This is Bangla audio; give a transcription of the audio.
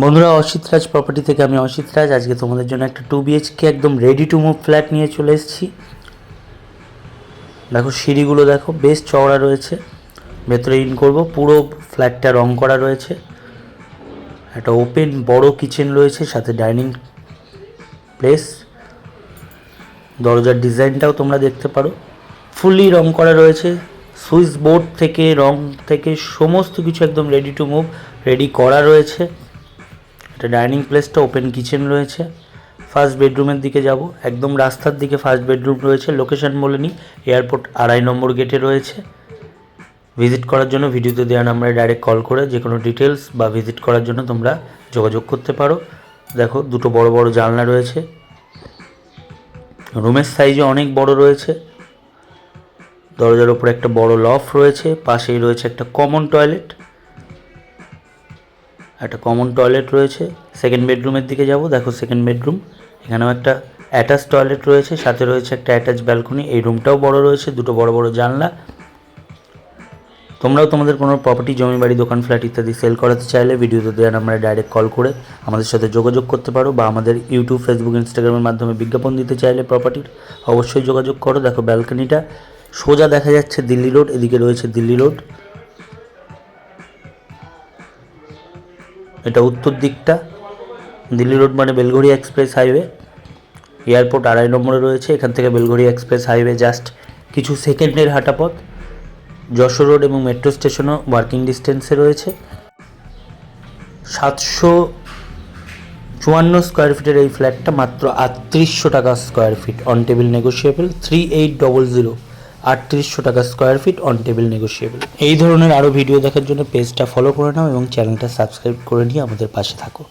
বন্ধুরা, অসিত রাজ প্রপার্টি থেকে আমি অসিত রাজ। আজকে তোমাদের জন্য একটা টু বিএইচকে একদম রেডি টু মুভ ফ্ল্যাট নিয়ে চলে এসেছি। দেখো, সিঁড়িগুলো দেখো, বেশ চওড়া রয়েছে। ভেতরে ইন করব, পুরো ফ্ল্যাটটা রং করা রয়েছে। একটা ওপেন বড় কিচেন রয়েছে, সাথে ডাইনিং প্লেস দরজার ডিজাইনটাও তোমরা দেখতে পারো। ফুললি রং করা রয়েছে। সুইচ বোর্ড থেকে, রং থেকে সমস্ত কিছু একদম রেডি টু মুভ রেডি করা রয়েছে। একটা ডাইনিং প্লেসটা, ওপেন কিচেন রয়েছে। ফার্স্ট বেডরুমের দিকে যাব। একদম রাস্তার দিকে ফার্স্ট বেডরুম রয়েছে। লোকেশন বলে নিই এয়ারপোর্ট আড়াই নম্বর গেটে রয়েছে। ভিজিট করার জন্য ভিডিওতে দেওয়া নাম্বারে ডাইরেক্ট কল করে যে কোনো ডিটেলস বা ভিজিট করার জন্য তোমরা যোগাযোগ করতে পারো। দেখো, দুটো বড় বড় জানলা রয়েছে। রুমের সাইজও অনেক বড় রয়েছে। দরজার উপরে একটা বড় লফ রয়েছে। পাশেই রয়েছে একটা কমন টয়লেট। একটা কমন টয়লেট রয়েছে। সেকেন্ড বেডরুমের দিকে যাব। দেখো সেকেন্ড বেডরুম এখানেও একটা অ্যাটাচ টয়লেট রয়েছে। সাথে রয়েছে একটা অ্যাটাচ ব্যালকনি এই রুমটাও বড় রয়েছে। দুটো বড় বড় জানলা। তোমরাও তোমাদের কোনো প্রপার্টি জমি, বাড়ি, দোকান ফ্ল্যাট ইত্যাদি সেল করাতে চাইলে ভিডিওতে দেওয়ার নাম্বারে ডাইরেক্ট কল করে আমাদের সাথে যোগাযোগ করতে পারো বা আমাদের ইউটিউব ফেসবুক ইনস্টাগ্রামের মাধ্যমে বিজ্ঞাপন দিতে চাইলে প্রপার্টির অবশ্যই যোগাযোগ করো। দেখো ব্যালকনিটা সোজা দেখা যাচ্ছে দিল্লি রোড এদিকে রয়েছে দিল্লি রোড এটা উত্তর দিকটা। দিল্লি রোড মানে বেলঘড়িয়া এক্সপ্রেস হাইওয়ে। এয়ারপোর্ট আড়াই নম্বরে রয়েছে, এখান থেকে বেলঘড়িয়া এক্সপ্রেস হাইওয়ে জাস্ট কিছু সেকেন্ডের হাঁটা পথ যশোর রোড এবং মেট্রো স্টেশনও ওয়ার্কিং ডিস্টেন্সে রয়েছে। সাতশো চুয়ান্ন স্কোয়ার ফিটের এই ফ্ল্যাটটা মাত্র আটত্রিশশো টাকা square feet on table negotiable three eight double zero আটত্রিশশো টাকা square feet on table negotiable এই ধরনের আরও ভিডিও দেখার জন্য পেজটা ফলো করে নাও এবং চ্যানেলটা সাবস্ক্রাইব করে নিয়ে আমাদের পাশে থাকো।